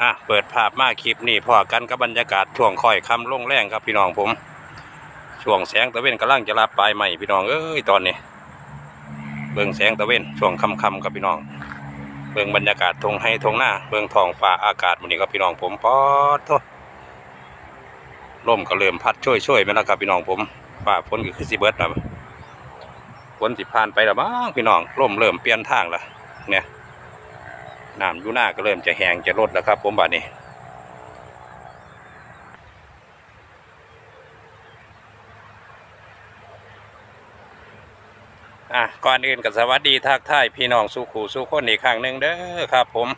อะเปิดภาพมาคลิปนี่พอกันกับบรรยากาศช่วงค่อยคำลงแรงครับพี่น้องผม ช่วงแสงตะเวนกำลังจะรับปลายใหม่พี่น้องเอ้ยตอนนี้เบิ่งแสงตะเวนช่วงค่ำๆครับพี่น้อง เบิ่งบรรยากาศทงให้ทงหน้าเบิ่งทองฟ้าอากาศวันนี้ครับพี่น้องผมปอดโทลมก็เริ่มพัดช่วยช่วยๆมล้วครับพี่น้องผมฟ้าฝนก็คือสิเบิร์ดนะฝนสิผ่านไปแล้วบ้างพี่น้องลมเริ่มเปลี่ยนทางแล้วเนี่ย น้ำยู่หน้าก็เริ่มจะแห้งจะลดแล้วครับ ผมบัดนี้อะก่อนอื่นก็สวัสดีทักทายพี่น้องสู่ขู่สู่คนอีกครั้งหนึ่งเด้อครับ ผม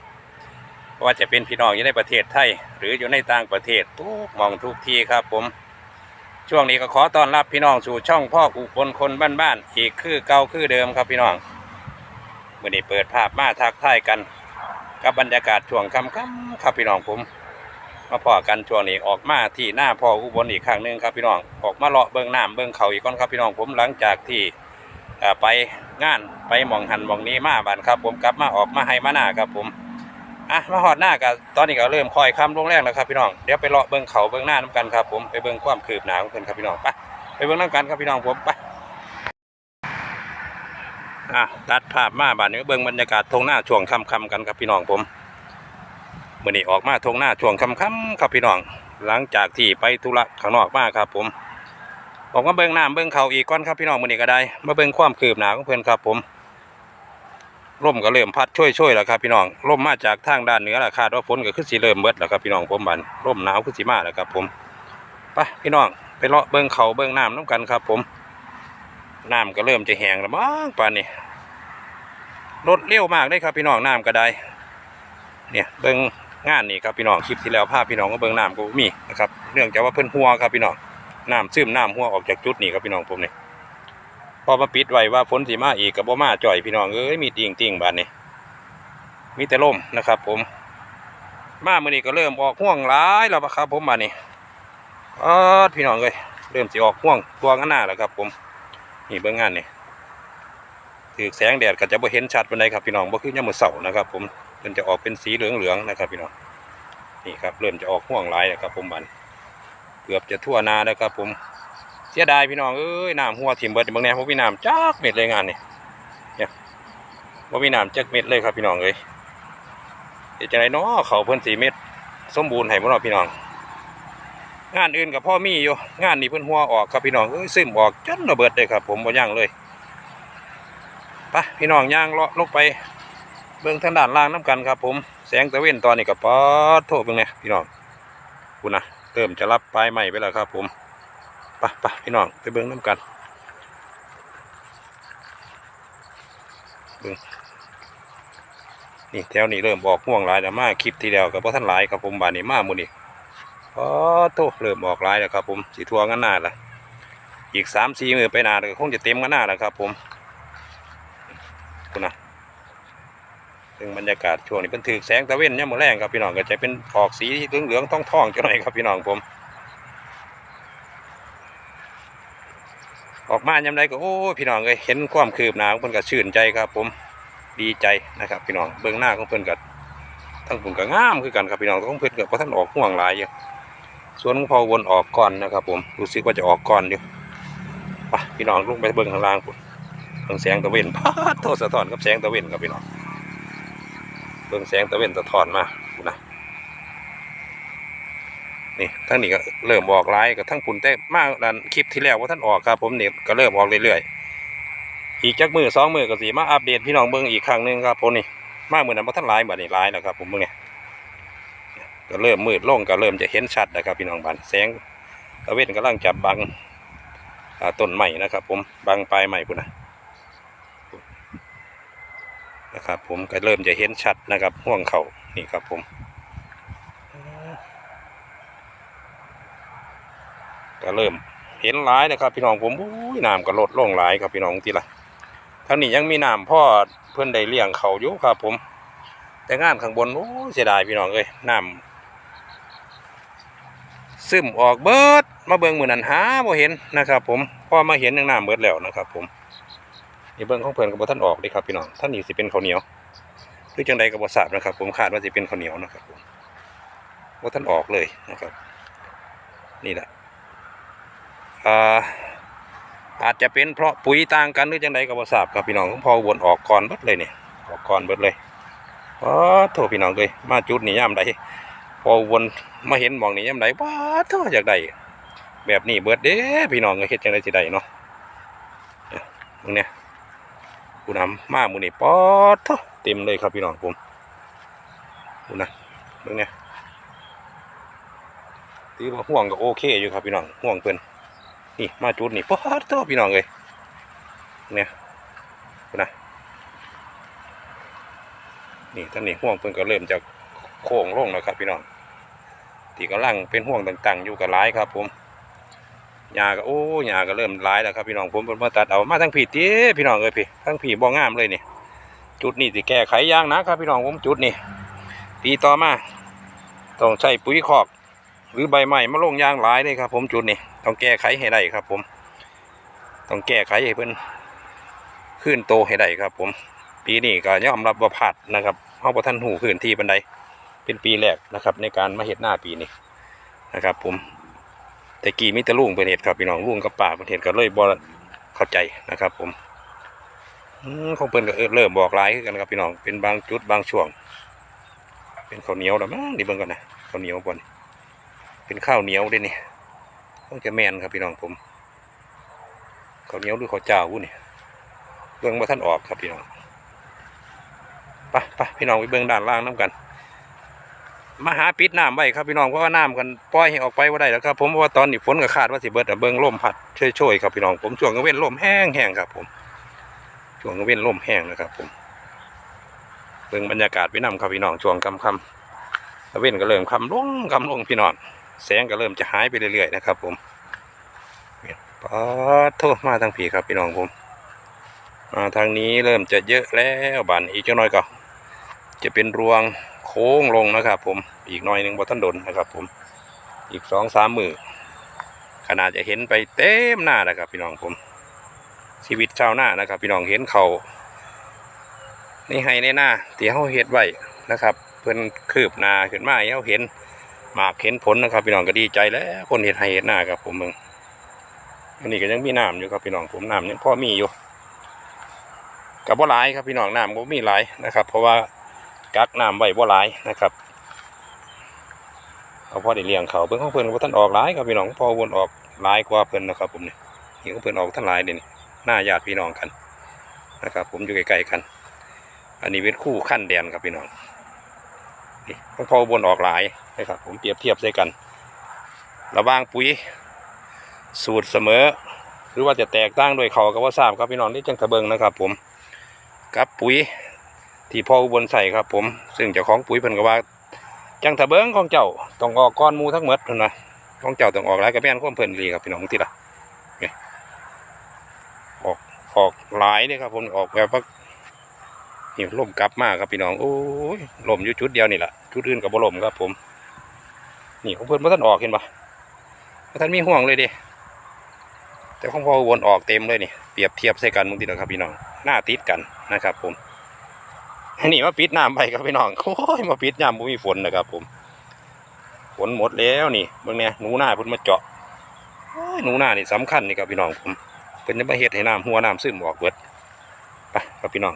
ว่าจะเป็นพี่น้องอยู่ในประเทศไทย หรืออยู่ในต่างประเทศทุกมองทุกทีครับ ผมช่วงนี้ก็ขอต้อนรับพี่น้องสู่ช่องพ่ออุบลคนบ้านๆอีกคือเก่าคือเดิมครับพี่น้องวันนี้เปิดภาพมาทักทายกัน กับบรรยากาศช่วงค่ำๆครับพี่น้องผม มาพอกันช่วงนี้ออกมาที่หน้าพ่ออุบลอีกครั้งหนึ่งครับพี่น้องออกมาเลาะเบิ้งน้ำเบิ้งเขาอีกก้อนครับพี่น้องผมหลังจากที่ไปงานไปมองหันมองนี้มาบานครับ ผมกลับมาออกมาให้มาหน้าครับผมอะมาหอดหน้ากับตอนนี้ก็เริ่มคอยคำลงแรงแล้วครับพี่น้องเดี๋ยวไปเลาะเบิ้งเขาเบิ้งหน้าน้ำกันครับผมไปเบิ้งความคืบหนาของเพิ่นครับพี่น้องไปไปเบิ้งน้ำกันครับพี่น้องผมไป อะตัดภาพมาบานนี้เบิ้งบรรยากาศทงหน้าช่วงค่ำๆกันครับพี่น้องผมมื่อนี้ออกมาทงหน้าช่วงค่ำๆครับพี่น้อง หลังจากที่ไปธุระข้างนอกมาครับผมผมก็เบิ่งน้ำเบิ่งเขาอีกก้อนครับพี่น้องมื้อนี้ก็ได้ มาเบิ่งความคืบหน้าของเพิ่อนครับผมลมก็เริ่มพัดช่วยๆแล้วครับพี่น้องลมมาจากทางด้านเหนือแล้วคาดว่าฝนก็คือสิเริ่มเบิดแล้วครับพี่น้องผมบันลมหนาวคือสิมาแล้วครับผมไปพี่น้องไปเลาะเบิ่งเขาเบิ่งน้ำน้ำกันครับผม น้ำก็เริ่มจะแห้งแล้วมั้งป่านนี้รถเร็วมากเลยครับพี่น้องน้ำก็ได้ เนี่ยเบิ่งงานนี่ครับพี่น้องคลิปที่แล้วภาพพี่น้องก็เบิ่งน้ำก็มีนะครับเนื่องจากว่าเพิ่นหัวครับพี่น้องน้ำซึมน้ำหัวออกจากจุดนี้ครับพี่น้องผมนี่พอมาปิดไว้ว่าฝนสีมาอีกกับบ่มาจ่อยพี่น้องเอ้ยมีติ่งติ่งบานนี้มีแต่ลมนะครับ ผม มาเมื่อนี้ก็เริ่มออกห่วงร้ายแล้วครับ ผมบานนี้อ๋อพี่น้องเอ้ยเริ่มสิออกห่วงตัวกันหน้าแล้วครับ ผม นี่เบื้องงานนี่ถือแสงแดดก็จะบ่เห็นชัดปานใดครับพี่น้องบ่คือยามมื้อเช้านะครับ ผมมันจะออกเป็นสีเหลืองๆนะครับ พี่น้องนี่ครับเริ่มจะออกห่วงร้ายแล้วครับ ผมบานเกือบจะทั่วนาแล้วครับ ผมเสียดายพี่น้องเอ้ยน้ำหัวถิ่มเบิดบางแนวพวกพี่น้ำจักเม็ดเลยงานนี่เนี่ยพว่ามีน้ำจักเม็ดเลยครับพี่น้องเอ้ยเดี๋ยวจะไหนเนาะเขาเพิ่นสีเม็ดสมบูรณ์ให้พวกเราพี่น้อง งานอื่นกับพ่อมีอยู่ งานนี้เพิ่นหัวออกครับพี่น้องเอ้ยซึมออกจนระเบิดเลยครับ ผมบ่ย่างเลยไปพี่น้องย่างเลาะลงไป เบื้องทางด้านล่างน้ำกันครับ ผมแสงตะเวนตอนนี้กับปอดโทษเบิ่งเนี่ยพี่น้องคุณนะเริ่มจะรับปลายใหม่ไปแล้วครับ ผมปะปะพี่น้องไปเบิ้องน้ำกันเบิ้งนี่แถวนี้เริ่มออกห่วงหลายแล้วมาคลิปที่แล้วกับพ่อท่านหลายครับผมบานนี้มาหมือนี่ พอโตเริ่มออกลายแล้วครับผมสีทัวงันหน้าละอีกสามสี่มือไปหนาก็คงจะเต็มงันหน้าแล้วครับ ผมคุณนะซึ่งบรรยากาศช่วงนี้เป็นถือแสงตะเวนเนี่ยมือแรงครับพี่น้องก็จะเป็นออกสีเหลืองๆทองๆจังหน่อยครับพี่น้องผม ออกมายามใดก็โอ้พี่น้องเลยเห็นความคืบหน้าของเพิ่นก็ชื่นใจครับ ผมดีใจนะครับ พี่น้องเบื้องหน้าของเพิ่นก็ทั้งผมก็งามคือกันครับพี่น้องของเพิ่นก็บ่ทันออกห่วงหลายอยู่ ส่วนของพอวนออกก่อนนะครับ ผมรู้สึกว่าจะออกก่อนอยู่ไปพี่น้องลงไปเบิ่งข้างล่างพุ่นเบิ่งแสงตะเวนพาโทษสะท้อนกับแสงตะเวนครับพี่น้องเบิ่งแสงตะเวนสะท้อนมาพุ่นะนี่ทั้งนี้ก็เริ่มออกไลายกับทั้งปุ่นแต่มากดันคลิปที่แล้วว่าท่านออกครับ ผมนี่ก็เริ่มออกเรื่อยๆอีกจักมือสองมือก็สีมาอัปเดตพี่น้องเบิ้งอีกครั้งหนึ่งครับผมนี่มากเหมือนั้นว่าท่านไลายบัดนี้ไลายแล้วครับผมเบิ้งเนี่ย ก็เริ่มมืดลงก็เริ่มจะเห็นชัดนะครับ พี่น้องบันแสงตะเวนกำลังจับบังต้นใหม่นะครับ ผมบังปลายใหม่พุ่นนะนะครับผมก็เริ่มจะเห็นชัดนะครับห่วงเขานี่ครับผมก็เริ่มเห็นหลายนะครับ พี่น้องผมอุ้ยน้ำก็ลดลงหลายครับพี่น้องทีละทั้งนี้ยังมีน้ำพ่อเพื่อนได้เลี้ยงเขาอยู่ครับผม แต่งานข้างบนโอ้เสียดายพี่น้องเลยน้ำ ซึมออกเบิดมาเบิ่งมือนันหาบ่เห็นนะครับ ผมพอมาเห็นยังน้ำเบิดแล้วนะครับ ผมนี่เบิ่งของเพื่อนกับท่านออกเลยครับพี่น้องท่านนี่สิเป็นข้าวเหนียวหรือจังใดกับบ่ทราบนะครับ ผมคาดว่าสิเป็นข้าวเหนียวนะครับผมว่าท่านออกเลยนะครับ นี่แหละอ่าอาจจะเป็นเพราะปุ๋ยต่างกันหรือจังใดก็บ่ทราบครับพี่น้องของพอวนออกก่อนเบิดเลยเนี่ยออกก่อนเบิดเลยอ๋อโทษพี่น้องเลยมาจุดนี่ย่ำใด พอวนมาเห็นหมองนี่ย่ำใดว้าโทษอยากได้แบบนี้เบิดเด้พี่น้องก็เฮ็ดจังไดสิได้เนาะเนี่ยมึงเนี่ยกูนำมาหมูนี่ปอดโทษเต็มเลยครับพี่น้องผมดูนะมึงเนี่ยถือว่าห่วงก็โอเคอยู่ครับพี่น้องห่วงเพิ่นนี่มาจุดนี่ปอดโตพี่น้องเลยเนี่ยนะนี่ท่านนี่ห่วงเพิ่นก็เริ่มจะโค้งลงแล้วครับพี่น้อง ที่กำลังเป็นห่วงต่างๆ อยู่กับร้ายครับ ผมหญ้าก็โอ้หญ้าก็เริ่มร้ายแล้วครับ พี่น้องผมเพิ่นมาตัดเอามาทั้งผีตีพี่น้องเลยพี่ทั้งผีบ่งามเลยนี่จุดนี้สิแก้ไขยางนะครับ พี่น้องผมจุดนี่ปีต่อมาต้องใช้ปุ๋ยคอก หรือใบไม้มาลงยางหลายเลยครับ ผมจุดนี้ต้องแก้ไขให้ได้ครับ ผม ต้องแก้ไขให้เพิ่นขึ้นโตให้ได้ครับ ผม ปีนี้ก็ยอมรับว่าพลาดนะครับเฮาบ่ทันหูขึ้นที่บันได เป็นปีแรกนะครับ ในการมาเฮ็ดหน้าปีนี้นะครับ ผมแต่กี้มิตรลุงเป็นเฮ็ดครับพี่น้องลุงกับป้าเป็นเฮ็ดก็เลยบ่เข้าใจนะครับ ผมอของเพิ่นก็เริ่มบอกหลายกันครับพี่น้องเป็นบางจุดบางช่วง เป็นข้าวเหนียวแล้วมั้งนี่เบิ่งก่อนนะข้าวเหนียวบ่อนเป็นข้าวเหนียวด้วยนี่ต้องจะแมนครับพี่น้องผมข้าวเหนียวหรือข้าวเจ้าวุ้นนี่เบื้องมาท่านออกครับพี่น้องไปไปพี่น้องไปเบื้องด้านล่างน้ำกัน มาหาปิดน้ำไว้ครับพี่น้องเพราะว่าน้ำกันปล่อยให้ออกไปว่าได้แล้วครับผมเพราะว่าตอนนี้ฝนก็คาดว่าสิเบิดอะเบื้องลมพัดช่วยๆครับพี่น้องผมช่วงกลางเว้นลมแห้งแห้งครับ ผมช่วงกลางเว้นลมแห้งนะครับ ผมเบื้งบรรยากาศไปนํครับพี่น้องช่วงคำๆกลางเว้นก็เริ่มคำลงคำลงพี่น้องแสงก็เริ่มจะหายไปเรื่อยๆนะครับ ผมปาดโทษมาทางผีครับพี่น้องผมมาทางนี้เริ่มจะเยอะแล้วบานอีกเจ้าน้อยก็จะเป็นรวง ค้งลงนะครับ ผมอีกหน้อยหนึ่งบนต้นดนนะครับ ผมอีกสองสามมือขนาดจะเห็นไปเต็มหน้านะครับพี่น้องผม ชีวิตชาวหน้านะครับ พี่น้องเห็นเขาในให้ในหน้าที่เขาเฮ็ดไว้นะครับ เพิ่อนคืบนาขึ้นมาให้เขาเห็นหมากเห็นผลนะครับ พี่น้องก็ดีใจแล้วคนเห็ดไห้เห็ดหน้าครับผมมึงอันนี้ก็ยังมีน้ำอยู่ครับพี่น้องผมน้ำยังพอมีอยู่กับว่าหลายครับพี่น้องน้ำก็มีหลายนะครับ เพราะว่า กักน้ำไว้ว่าหลายนะครับเอาพอได้เลี้ยงเขาเพิ่นของเพิ่นว่าท่านออกหลายครับพี่น้องพอวนออกหลายกว่าเพิ่นนะครับ ผมเนี่ยนี่ของเพิ่นออกท่านหลายเด่นหน้าญาติพี่น้องกันนะครับ ผมอยู่ใกล้ๆกัน อันนี้เป็นคู่ขั้นแดนครับพี่น้องนี่ของพอวนออกหลายนะครับ ผมเปรียบเทียบใส่กัน ระว่างปุ๋ย สูตรเสมอ หรือว่าจะแตกต่างโดวยเขาก็ว่าทราบครับพี่น้องที่จังทะเบิงนะครับ ผมกับปุ๋ย ที่พ่ออุบลใส่ครับผม ซึ่งเจ้าของปุ๋ยเพิ่นก็ว่าจังทะเบิงของเจ้าต้องออกก้อนมูทั้งหมดเพิ่นนะของเจ้าต้องออกหลายกระแม่นข้อมเพิ่นดีครับพี่น้องที่ละออกออกหลายเลยครับผมออกแบบว่านี่ล่มกลับมากครับพี่น้องโอ้ยล่มอยู่จุดเดียวนี่แหละจุดอื่นกับบ่ล่มครับผมนี่ของเพิ่นบ่ทันออกเห็นปะบ่ทันมีห่วงเลยดิแต่ของพ่อวนออกเต็มเลยนี่เปรียบเทียบใส่กันมึงติดครับพี่น้องหน้าติดกันนะครับผม นี่มาปิดน้ำไปครับพี่น้องโอ้ยมาปิดน้ำบ่มีฝนนะครับ ผมฝนหมดแล้วนี่เบิ่งเนี่ยหนูหน้าพิ่นมาเจาะหนูหน้านี่สำคัญนี่ครับพี่น้องผมเพิ่นจะมาเฮ็ดให้น้ำหัวน้ำซึมออกเบิดไปครับพี่น้อง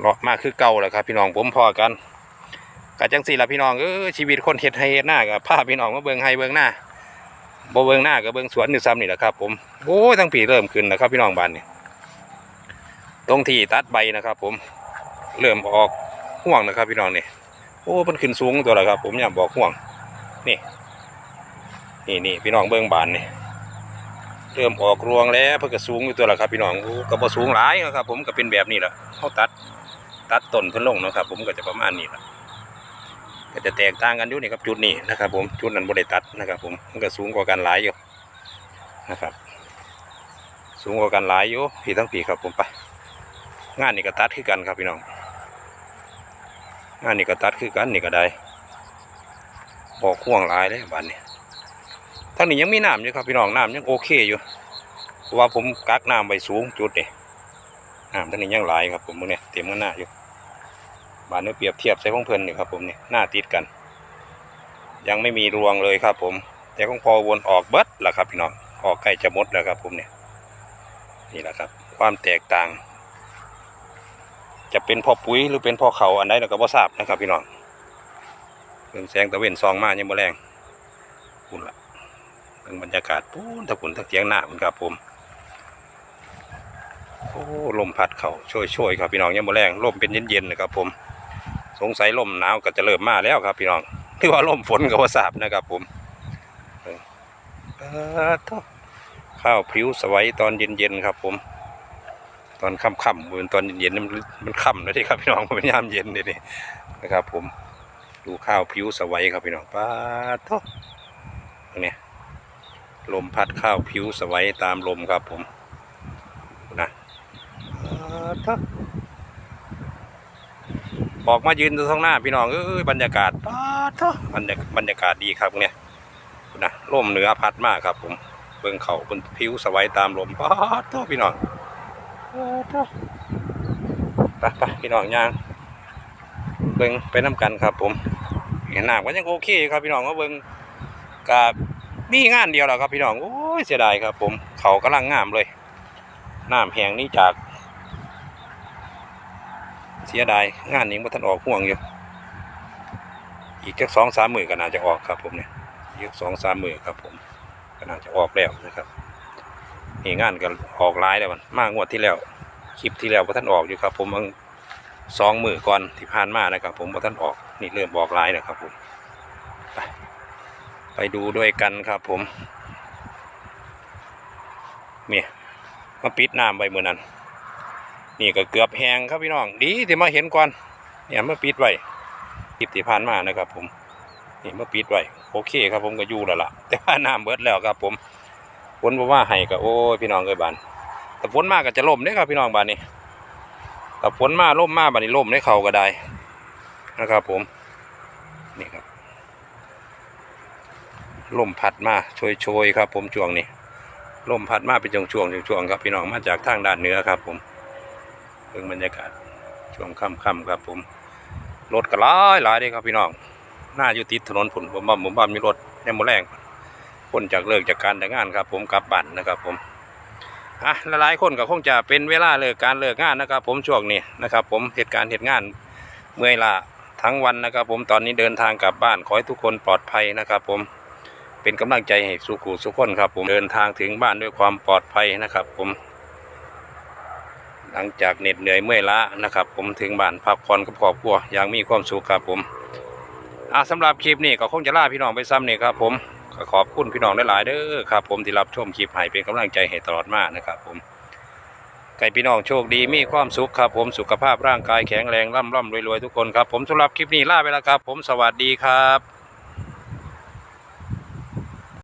เลาะมากคือเก่าแหละครับ พี่น้องผมพอกันกะจังสี่ละพี่น้องเออชีวิตคนเฮ็ดให้เฮ็ดหน้ากับพาพี่น้องมาเบิ่งให้เบิ่งหน้าบ่เบิ่งหน้ากับเบิ่งสวนนี่ซ้ำนี่แหละครับ ผมโอ้ยทั้งปีเริ่มขึ้นนะครับ พี่น้องบ้านนี่ตรงที่ตัดใบนะครับ ผม เริ่มออกห่วงนะครับ พี่น้องนี่โอ้มันขึ้นสูงตัวละครับ ผมอยากบอกห่วง นี่ นี่นี่พี่น้องเบิ่งบานนี่เริ่มออกรวงแล้วเพิ่นก็สูงอยู่ตัวละครับ พี่น้องโอ้ก็บ่สูงหลายนะครับ ผมก็เป็นแบบนี้แหละเฮาตัด ตัดต้นเพิ่นลงนะครับ ผมก็จะประมาณนี้แหละก็จะแตกต่างกันอยู่นี่ครับจุดนี้นะครับ ผมจุดนั้นบริตัดนะครับ ผมมันก็สูงกว่ากันหลายอยู่นะครับ สูงกว่ากันหลายอยู่พี่ทั้งปีครับผมไปงานนี่ก็ตัดคือกันครับพี่น้อง งานนี่ก็ตัดคือกันนี่ก็ได้บอกห่วงลายเลยบ้านนี้ทั้งนี้ยังมีน้ำอยู่ครับพี่น้องน้ำยังโอเคอยู่เพราะว่าผมกักน้ำไปสูงจุดนี่น้ำทั้งนี้ยังหลายครับผมมึงเนี่ยเต็มกันหน้าอยู่บ้านนี้เปรียบเทียบใส่ของเพิ่นนี่ครับผมนี่หน้าติดกัน ยังไม่มีรวงเลยครับผม แต่ของพอวนออกเบิดแล้วครับพี่น้องออกใกล้จะหมดแล้วครับผมเนี่ยนี่แหละครับ ความแตกต่าง จะเป็นพ่อปุ๋ยหรือเป็นพ่อเขาอันใดเราก็บ่ทราบนะครับพี่น้องเรื่องแสงตะเวนซองมายังบ่แรงคุณละเรื่องบรรยากาศปูนตะกุนตะเทียงหน้าคุณครับผมโอ้ลมพัดเขาช่วยๆครับพี่น้องยังบ่แรงลมเป็นเย็นๆนะครับผม สงสัยลมหนาวก็จะเริ่มมาแล้วครับ พี่น้องหรือว่าลมฝนก็บ่ทราบนะครับผมเออข้าวพริ้วสวัยตอนเย็นๆครับผม ตอนค่ำๆบนตอนเย็นๆมันมันค่ำแล้วที่ครับพี่น้องมันเป็นยามเย็นนี่นะครับ ผมดูข้าวพริ้วสวัยครับพี่น้องป้าดโทเนี่ยลมพัดข้าวพริ้วสวัยตามลมครับผมนะป้าดโทออกมายืนตรงหน้าพี่น้องเอ้ยบรรยากาศป้าดโทบรรยากบรรยากาศดีครับเนี่ยนะลมเหนือพัดมากครับผมเบิ่งเขาบนพริ้วสวัยตามลมป้าดโทพี่น้อง ปไปพี่น้องย่างเบิ่งไปน้ำกันครับ ผมเห็นหน้าก็ยังโอเคครับพี่น้องว่าเบิ่งกับมีงานเดียวแล้วครับพี่น้องโอ้ยเสียดายครับ ผมเขากำลังงามเลยน้ำแห้งนี่จาก เสียดายงานนี้มันทันออกห่วงอยู่ อีกจักสองสามหมื่นก็น่าจะออกครับ ผมเนี่ยอีกสองสามหมื่นครับ ผมก็น่าจะออกแล้วนะครับ นี่งานก็ออกหลายแล้วมันมากงวดที่แล้วคลิปที่แล้วพระท่านออกอยู่ครับ ผมสองมือก่อนที่ผ่านมานะครับ ผมพระท่านออกนี่เริ่มบอกไลน์นะครับผมไปไปดูด้วยกันครับ ผมเนี่ยมาปิดน้ำไปเมื่อนั้น นี่ก็เกือบแห้งครับพี่น้อง ดีที่มาเห็นก่อนเนี่ยมาปิดไว้คลิปที่ผ่านมานะครับ ผมนี่มาปิดไว้โอเคครับผมก็อยู่แล้วล่ะ แต่ว่าน้ำเบิดแล้วครับ ผม นบอกว่าให้ก็โอ้ยพี่น้องเอ้ยบานแต่ฝนมากก็จะล่มเด้ครับพี่น้องบานนี้แต่ฝนมาล่มมาบานนี้ล่มได้เขาก็ได้นะครับ ผมนี่ครับล่มพัดมาโชยๆครับ ผมช่วงนี้ล่มพัดมาเป็นช่วงช่วงช่วงครับพี่น้องมาจากทางด้านเหนือครับ ผมเบิ่งบรรยากาศช่วงค่ำๆครับ ผมรถก็หลายหลายเลยครับพี่น้องหน้าอยู่ติดถนนผุนผมบ้าผมบ้ามีรถแนมโมแรง คนจากเลิกจากการแต่งงานครับ ผมกลับบ้านนะครับ ผมอะหลายๆคนก็คงจะเป็นเวลาเลิกการเลิกงานนะครับ ผมช่วงนี้นะครับ ผมเหตุการณ์เหตุงานเมื่อยล้าทั้งวันนะครับ ผมตอนนี้เดินทางกลับบ้านขอให้ทุกคนปลอดภัยนะครับ ผมเป็นกำลังใจให้สุขุสุขคนครับ ผมเดินทางถึงบ้านด้วยความปลอดภัยนะครับ ผม หลังจากเหน็ดเหนื่อยเมื่อยล้านะครับ ผมถึงบ้านพักผ่อนกับครอบครัวอย่างมีความสุขครับผมอะสำหรับคลิปนี้ก็คงจะลาพี่น้องไปซ้ำนี่ครับผม ขอบคุณพี่น้องหลายๆเด้อครับ ผมที่รับชมคลิปให้เป็นกำลังใจให้ตลอดมานะครับ ผมไก่พี่น้องโชคดีมีความสุขครับ ผมสุขภาพร่างกายแข็งแรงร่ำร่ำรวยๆทุกคนครับ ผมสำหรับคลิปนี้ลาไปแล้วครับ ผมสวัสดีครับ